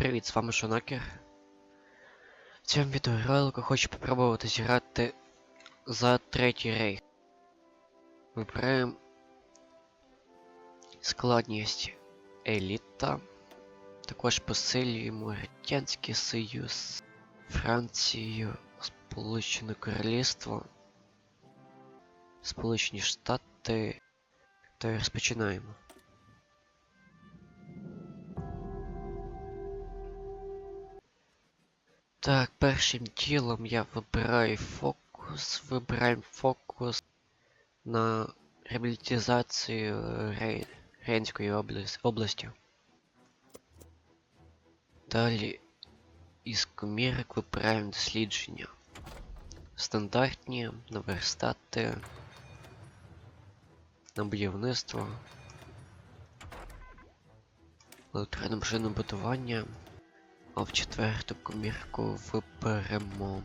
Привіт, з вами Шонакер. В цьому відеоролику хочу попробувати зіграти за третій рейх. Вибираємо складність еліта. Також посилюємо Радянський Союз, Францію, Сполучене Королівство, Сполучені Штати та розпочинаємо. Так, першим ділом я вибираю фокус. Вибираємо фокус на реабілітизацію Рей... Рейнської області. Далі із комірок вибираємо дослідження. Стандартні, на верстати, на будівництво, електронне машинобудування. А в четверту комірку виберемо.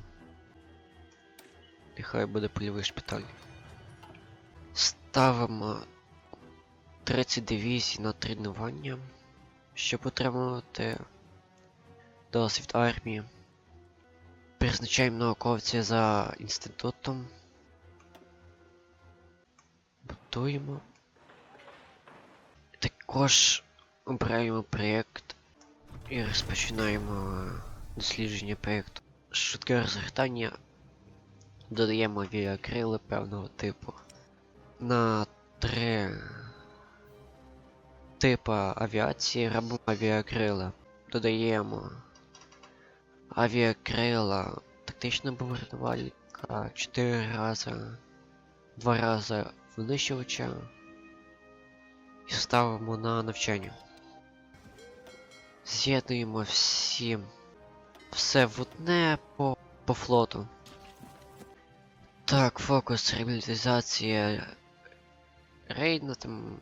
Нехай буде польовий шпиталь. Ставимо 30 дивізій на тренування, щоб отримувати досвід армії. Призначаємо науковця за інститутом. Будуємо. Також обираємо проєкт і розпочинаємо е, дослідження проєкту. Швидке розгортання. Додаємо авіакрили певного типу. На три типа авіації робимо авіакрила. Додаємо авіакрила тактичного бомбардувальника 4 рази, 2 рази винищувача і ставимо на навчання. З'єднуємо всі все в одне по, по флоту. Так, фокус реабілітизація рейдна там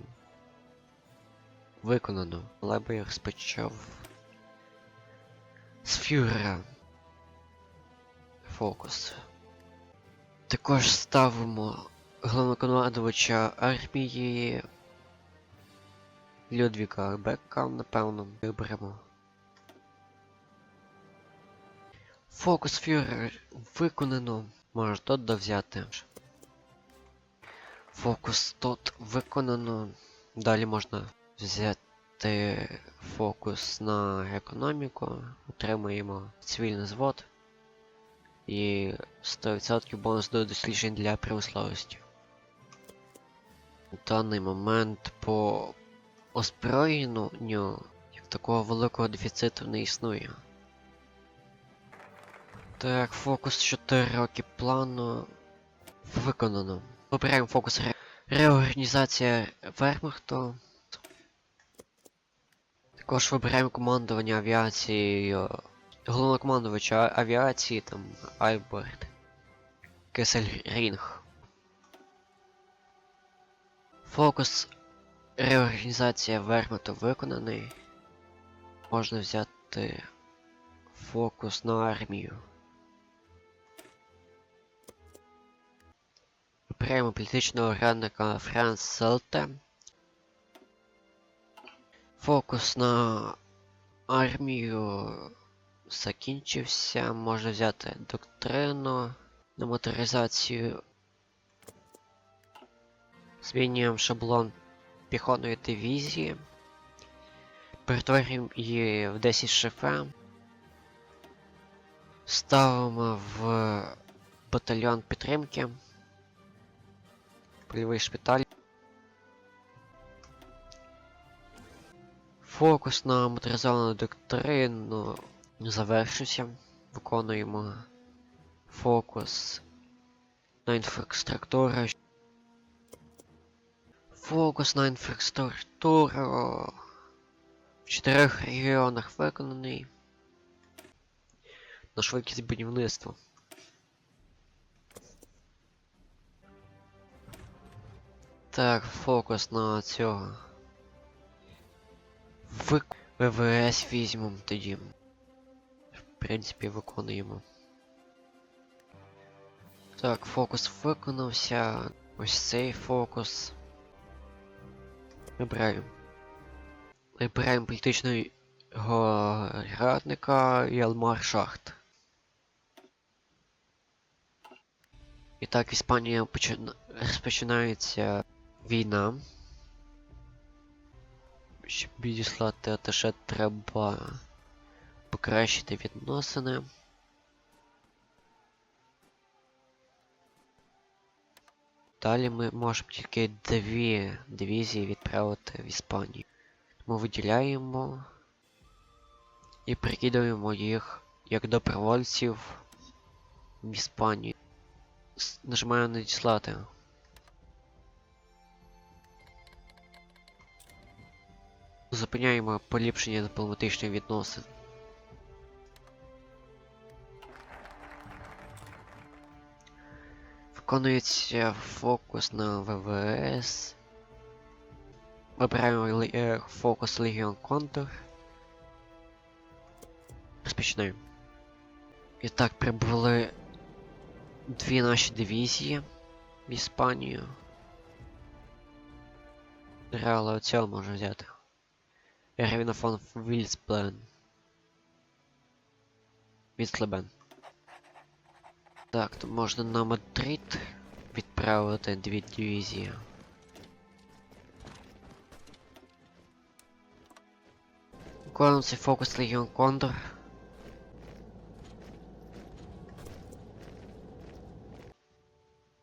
виконано. Але би я розпочав з фюрера. Фокус. Також ставимо головнокомандувача армії Людвіка Бекка, напевно, виберемо. Фокус фюрер виконано. Можеш тут довзяти. Фокус тут виконано. Далі можна взяти фокус на економіку. Отримаємо цивільний звод. І 100% бонус до досліджень для промисловості. В даний момент по озброєнню як такого великого дефіциту не існує. Так, фокус 4 роки плану виконано. Вибираємо фокус ре... реорганізація Вермахту. Також вибираємо командування авіацією. Головнокомандувача авіації там Айборд. Кесельрінг. Фокус Реорганізація Вермату виконаний. Можна взяти фокус на армію. Вибираємо політичного градника Франс Селте. Фокус на армію закінчився. Можна взяти доктрину на моторизацію. Змінюємо шаблон піхотної дивізії. Перетворюємо її в 10 шифе. Ставимо в батальйон підтримки. Польовий шпиталь. Фокус на моторизовану доктрину завершився. Виконуємо фокус на інфраструктуру. Фокус на інфраструктуру в чотирьох регіонах виконаний. На швидкість будівництва. Так, фокус на цього. Вик... ВВС візьмемо тоді. В принципі, виконуємо. Так, фокус виконався. Ось цей фокус. Вибираємо. Вибираємо політичний радника Ялмар Шахт. І так, в Іспанії почина- розпочинається війна. Щоб відіслати аташе треба покращити відносини. Далі ми можемо тільки дві дивізії відправити в Іспанію. Тому виділяємо і прикидаємо їх як добровольців в Іспанію. Нажимаю надіслати. Зупиняємо поліпшення дипломатичних відносин. Виконується фокус на ВВС. Вибираємо е, фокус Legion Condor. Розпочинаємо. І так, прибули дві наші дивізії в Іспанію. Реала оцього можна взяти. Ревіна фон Вільсплен. Віслебен. Так, то можна на Мадрид відправити дві дивізії. Виконуємо цей фокус Легіон Кондор.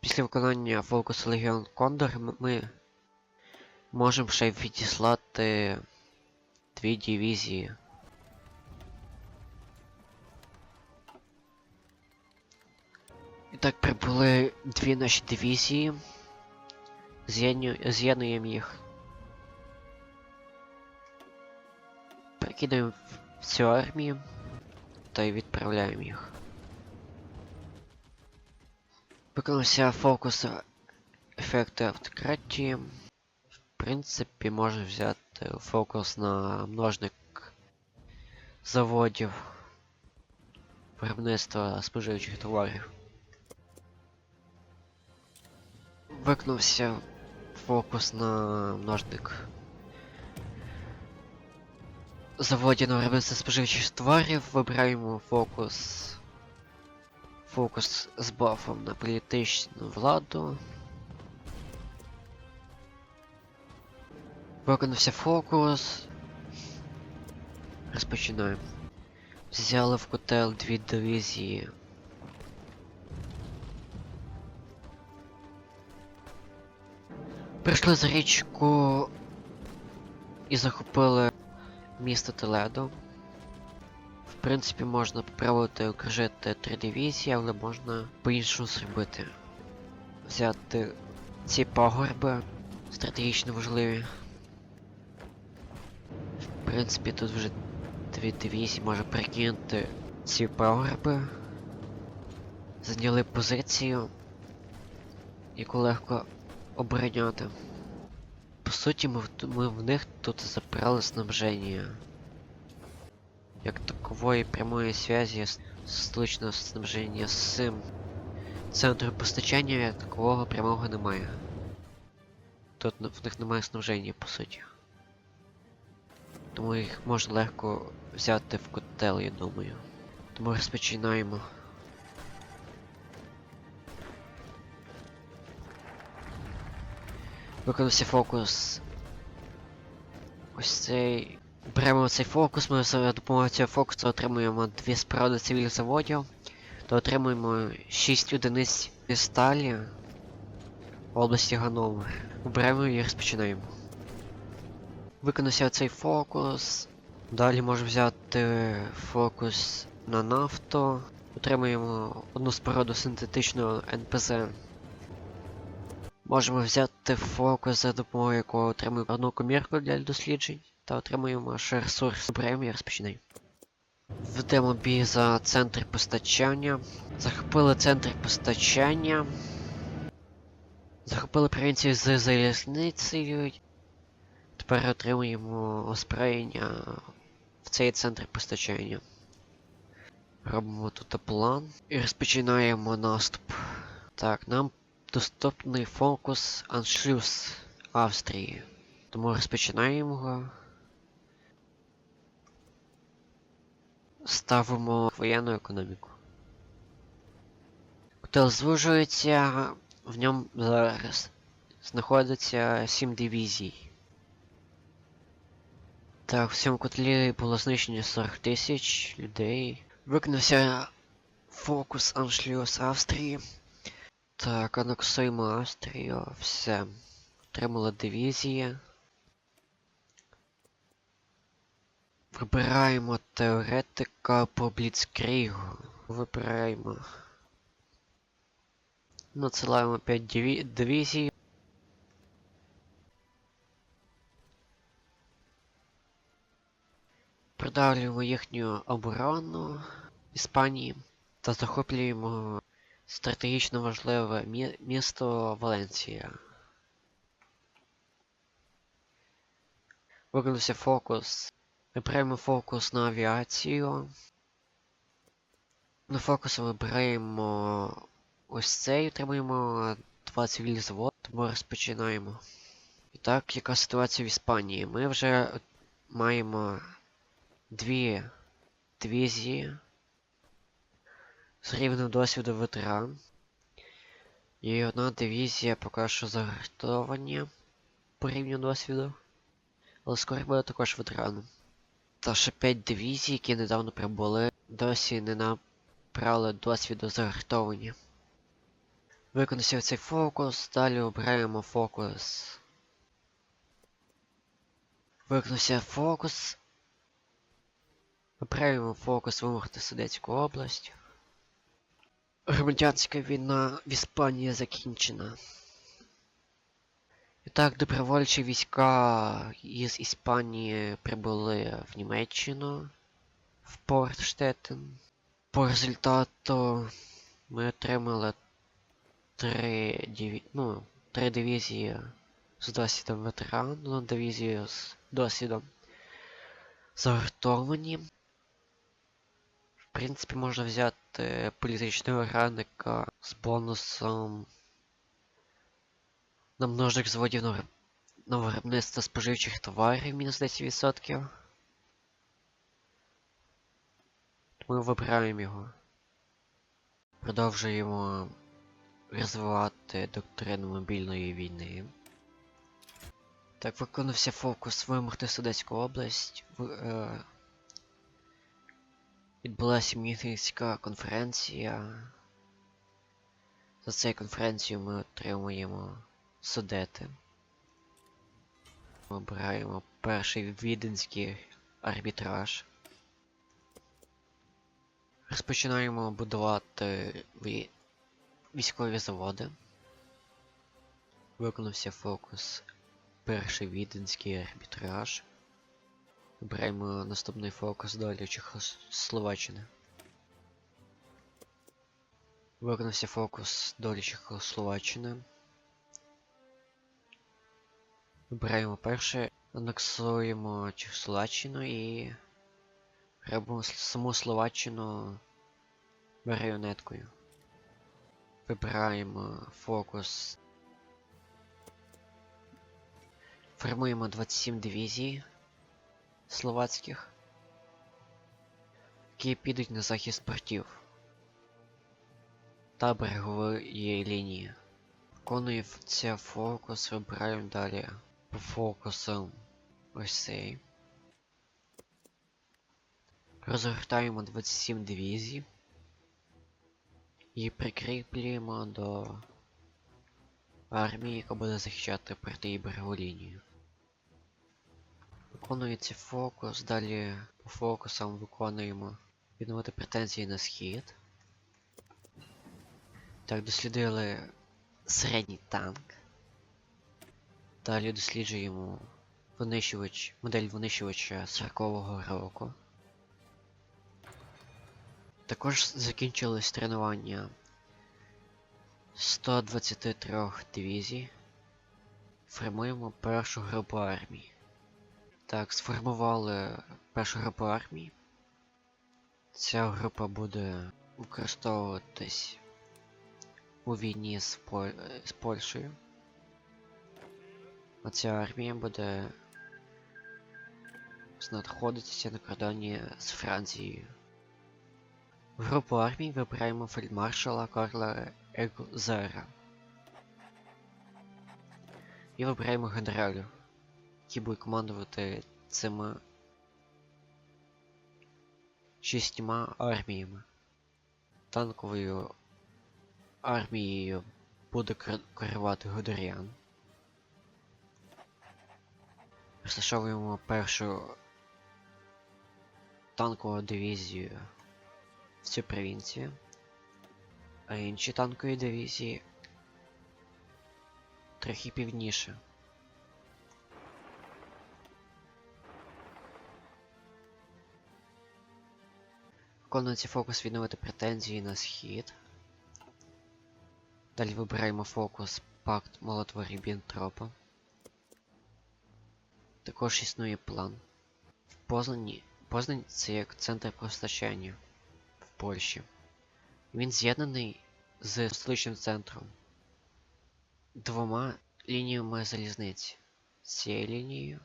Після виконання фокусу Легіон Кондор ми можемо ще відіслати дві дивізії. Так прибули дві наші дивізії. З'єднуємо їх. Прикидаємо в цю армію та й відправляємо їх. Виконався фокус ефекту автократії. В принципі, можна взяти фокус на множник заводів виробництва споживчих товарів. Викнувся фокус на множник заводів на споживчих товарів. Вибираємо фокус. Фокус з бафом на політичну владу. Виконався фокус. Розпочинаємо. Взяли в котел дві дивізії. Прийшли за річку і захопили місто Теледо. В принципі, можна попробувати окружити три дивізії, але можна по-іншому зробити. Взяти ці пагорби стратегічно важливі. В принципі, тут вже дві дивізії може прикинути ці пагорби. Зайняли позицію, яку легко обороняти. По суті, ми, в- ми в них тут забрали снабження. Як такової прямої зв'язі столичного снабження з цим центром постачання як такового прямого немає. Тут в них немає снабження, по суті. Тому їх можна легко взяти в котел, я думаю. Тому розпочинаємо. Виконався фокус. Ось цей. Беремо цей фокус, ми за допомогою цього фокусу отримуємо дві споруди цивільних заводів, то отримуємо 6 одиниць сталі в області Ганновер. Обираємо і розпочинаємо. Виконався цей фокус. Далі можемо взяти фокус на нафту. Отримуємо одну споруду синтетичного НПЗ. Можемо взяти фокус, за допомогою якого отримуємо одну комірку для досліджень, та отримуємо ще ресурс. Обираємо і розпочинаємо. Ведемо бій за центр постачання. Захопили центр постачання. Захопили провінцію з залізницею. Тепер отримуємо озброєння в цей центр постачання. Робимо тут план і розпочинаємо наступ. Так, нам доступний фокус Аншлюз Австрії. Тому розпочинаємо його. ставимо воєнну економіку. Котел звужується, в ньому зараз знаходиться 7 дивізій. Так, в цьому котлі було знищено 40 тисяч людей. Виконався фокус Аншліус Австрії. Так, анексуємо Австрію, все. Отримала дивізії. Вибираємо теоретика по Бліцкрігу. Вибираємо. Надсилаємо 5 диві... дивізій. Продавлюємо їхню оборону Іспанії та захоплюємо стратегічно важливе мі... місто Валенція. Виконався фокус. Вибираємо фокус на авіацію. На фокус вибираємо ось цей, отримуємо два цивільні заводи, тому розпочинаємо. І так, яка ситуація в Іспанії? Ми вже маємо дві дивізії з рівнем досвіду ветеран. І одна дивізія поки що загартовані по рівню досвіду. Але скоро буде також ветераном. Та ще 5 дивізій, які недавно прибули, досі не набрали досвіду загартовані. Виконався цей фокус, далі обираємо фокус. Виконався фокус. Вибираємо фокус вимогти Судецьку область. Громадянська війна в Іспанії закінчена. І так, добровольчі війська із Іспанії прибули в Німеччину, в Портштеттен. По результату ми отримали три, диві... ну, три дивізії з досвідом ветеран, одну дивізію з досвідом загартовані. В принципі, можна взяти політичного граника з бонусом на множник заводів на, на виробництво споживчих товарів мінус 10%. Ми вибираємо його. Продовжуємо розвивати доктрину мобільної війни. Так, виконався фокус вимогти Судецьку область. В, е, відбулася Мюнхенська конференція. За цією конференцією ми отримуємо Судети. Обираємо перший віденський арбітраж. Розпочинаємо будувати ві- військові заводи. Виконався фокус перший віденський арбітраж. Обираємо наступний фокус долі Чехословаччини. Виконався фокус долі Чехословаччини. Вибираємо перше, анексуємо Чехословаччину і робимо саму Словаччину маріонеткою. Вибираємо фокус. Формуємо 27 дивізій словацьких, які підуть на захист портів та берегової лінії. Виконується фокус, вибираємо далі по фокусам ось цей. Розгортаємо 27 дивізій і прикріплюємо до армії, яка буде захищати порти і берегову лінію. Виконується фокус, далі по фокусам виконуємо відновити претензії на схід. Так, дослідили середній танк. Далі досліджуємо винищувач, модель винищувача 40-го року. Також закінчилось тренування 123 дивізій. Формуємо першу групу армій. Так, сформували першу групу армій. Ця група буде використовуватись у війні з, Поль... з Польщею. А ця армія буде знаходитися на кордоні з Францією. В групу армій вибираємо фельдмаршала Карла Егзера. І вибираємо генералів, які будуть командувати цими шістьма арміями. Танковою армією буде керувати Гудеріан. Розташовуємо першу танкову дивізію в цю провінцію, а інші танкові дивізії трохи півдніше. Виконується фокус відновити претензії на схід. Далі вибираємо фокус Пакт Молотва Ріббентропа. Також існує план. В Познані. Познань це як центр постачання в Польщі. Він з'єднаний з столичним центром двома лініями залізниці. Цією лінією.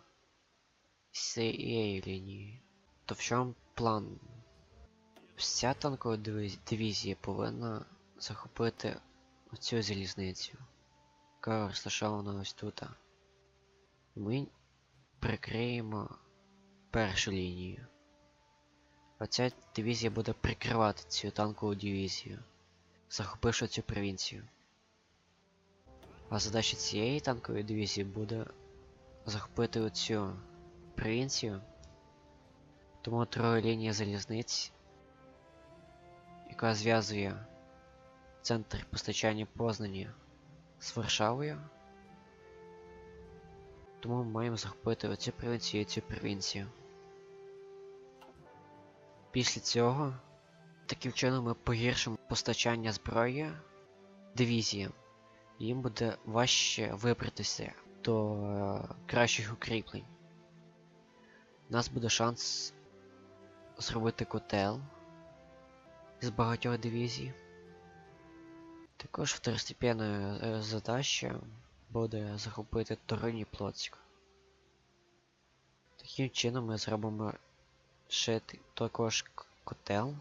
З цією лінією. То в чому план? Вся танкова дивізія повинна захопити оцю залізницю, яка розташована ось тут. Ми прикриємо першу лінію. А ця дивізія буде прикривати цю танкову дивізію, захопивши цю провінцію. А задача цієї танкової дивізії буде захопити оцю провінцію. Тому друга лінія залізниць, яка зв'язує центр постачання Познані з Варшавою. Тому ми маємо захопити оцю провінцію і цю провінцію. Після цього, таким чином ми погіршимо постачання зброї дивізіям. Їм буде важче вибратися до е, кращих укріплень. У нас буде шанс зробити котел з багатьох дивізій. Також второстепенною е, задача буде захопити Ториній Плоцьк. Таким чином ми зробимо ще також котел.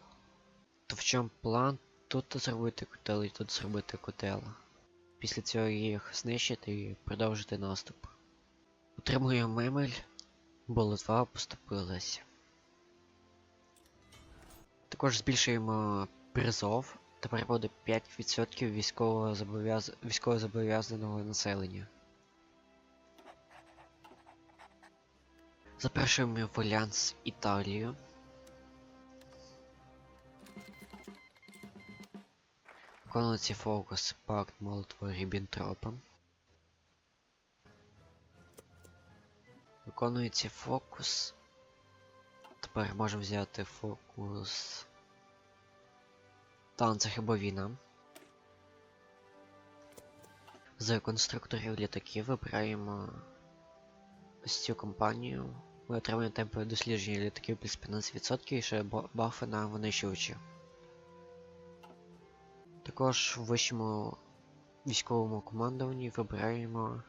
То в чому план тут зробити котел і тут зробити котел. Після цього їх знищити і продовжити наступ. Отримуємо мемель, бо Литва поступилася. Також збільшуємо призов. Тепер буде 5% військового зобов'яз... військовозобов'язаного населення. Запрошуємо в Альянс Італію. Виконується фокус Пакт Молотва Ріббентропа. Виконується фокус. Тепер можемо взяти фокус. Танцях або війна. З конструкторів літаків вибираємо ось цю компанію. Ми отримуємо темпи дослідження літаків плюс 15% і ще ба- бафи на винищувачі. Також в вищому військовому командуванні вибираємо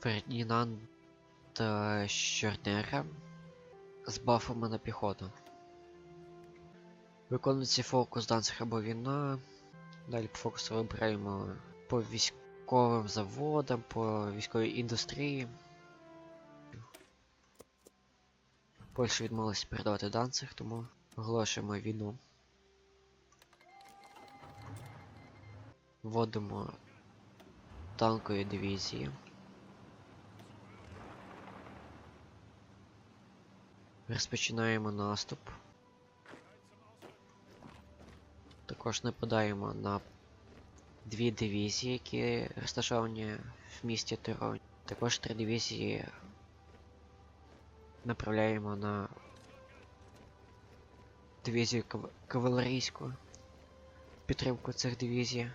Фердінанда Щорнера з бафами на піхоту. Виконується фокус Данцих або війна. Далі по фокусу вибираємо по військовим заводам, по військовій індустрії. Польща відмовилася передавати Данцих, тому оголошуємо війну. Вводимо танкові дивізії. Розпочинаємо наступ. Також нападаємо на дві дивізії, які розташовані в місті Тирон. Також три дивізії направляємо на дивізію кав- кавалерійську. Підтримку цих дивізій.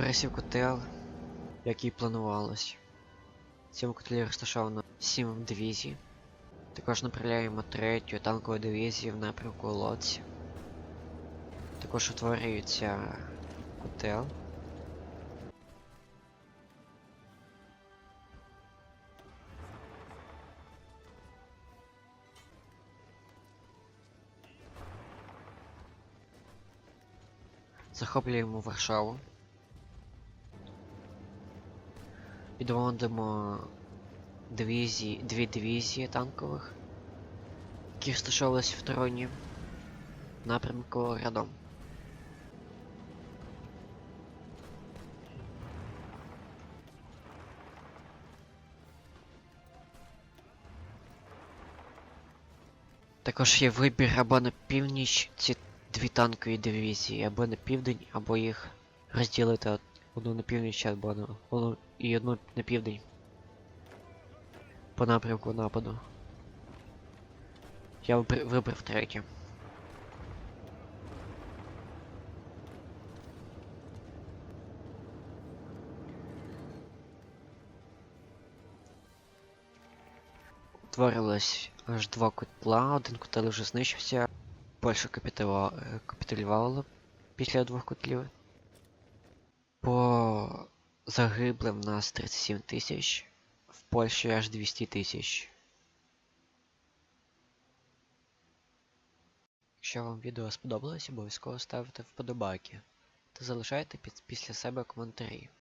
Творисів котел, як і планувалось. В цьому котлі розташовано 7 дивізій. Також направляємо третю танкову дивізію в напрямку Лоці. Також утворюється котел. Захоплюємо Варшаву. Підводимо дивізії, дві дивізії танкових, які розташовувалися в Троні напрямку рядом. Також є вибір або на північ ці дві танкові дивізії, або на південь, або їх розділити одну на північ, або на і одну на південь. По напрямку нападу. Я вибр- вибрав третє. Утворилось аж два котла, один котел вже знищився. Польща капітула... е, після двох котлів. По загиблим в нас 37 тисяч, в Польщі аж 200 тисяч. Якщо вам відео сподобалось, обов'язково ставте вподобайки та залишайте під, після себе коментарі.